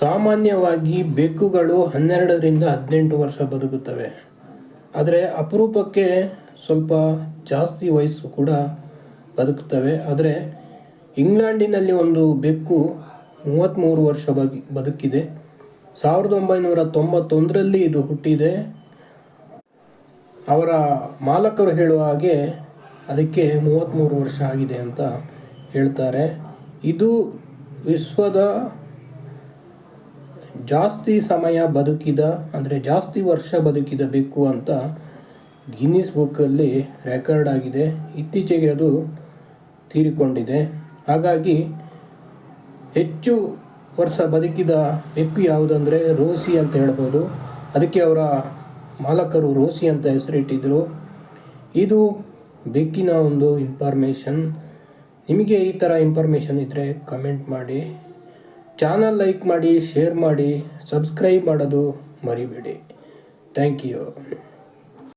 ಸಾಮಾನ್ಯವಾಗಿ ಬೆಕ್ಕುಗಳು ಹನ್ನೆರಡರಿಂದ ಹದಿನೆಂಟು ವರ್ಷ ಬದುಕುತ್ತವೆ. ಆದರೆ ಅಪರೂಪಕ್ಕೆ ಸ್ವಲ್ಪ ಜಾಸ್ತಿ ವಯಸ್ಸು ಕೂಡ ಬದುಕುತ್ತವೆ. ಆದರೆ ಇಂಗ್ಲೆಂಡಿನಲ್ಲಿ ಒಂದು ಬೆಕ್ಕು ಮೂವತ್ತ್ಮೂರು ವರ್ಷ ಬದುಕಿ, ಬದುಕಿದೆ. ಸಾವಿರದ ಒಂಬೈನೂರ ತೊಂಬತ್ತೊಂದರಲ್ಲಿ ಇದು ಹುಟ್ಟಿದೆ. ಅವರ ಮಾಲಕರು ಹೇಳುವ ಹಾಗೆ ಅದಕ್ಕೆ ಮೂವತ್ತ್ಮೂರು ವರ್ಷ ಆಗಿದೆ ಅಂತ ಹೇಳ್ತಾರೆ. ಇದು ವಿಶ್ವದ ಜಾಸ್ತಿ ಸಮಯ ಬದುಕಿದ, ಅಂದರೆ ಜಾಸ್ತಿ ವರ್ಷ ಬದುಕಿದ ಬೆಕ್ಕು ಅಂತ ಗಿನ್ನಿಸ್ ಬುಕ್ಕಲ್ಲಿ ರೆಕಾರ್ಡ್ ಆಗಿದೆ. ಇತ್ತೀಚೆಗೆ ಅದು ತೀರಿಕೊಂಡಿದೆ. ಹಾಗಾಗಿ ಹೆಚ್ಚು ವರ್ಷ ಬದುಕಿದ ಬೆಕ್ಕು ಯಾವುದಂದರೆ ರೋಸಿ ಅಂತ ಹೇಳ್ಬೋದು. ಅದಕ್ಕೆ ಅವರ ಮಾಲಕರು ರೋಸಿ ಅಂತ ಹೆಸರಿಟ್ಟಿದ್ದರು ಇದು ಬೆಕ್ಕಿನ ಒಂದು ಇನ್ಫಾರ್ಮೇಷನ್ ನಿಮಗೆ ಈ ಥರ ಇನ್ಫಾರ್ಮೇಷನ್ ಇದ್ದರೆ ಕಮೆಂಟ್ ಮಾಡಿ. ಚಾನಲ್ ಲೈಕ್ ಮಾಡಿ ಶೇರ್ ಮಾಡಿ ಸಬ್ಸ್ಕ್ರೈಬ್ ಮಾಡೋದು ಮರಿಬೇಡಿ. Thank you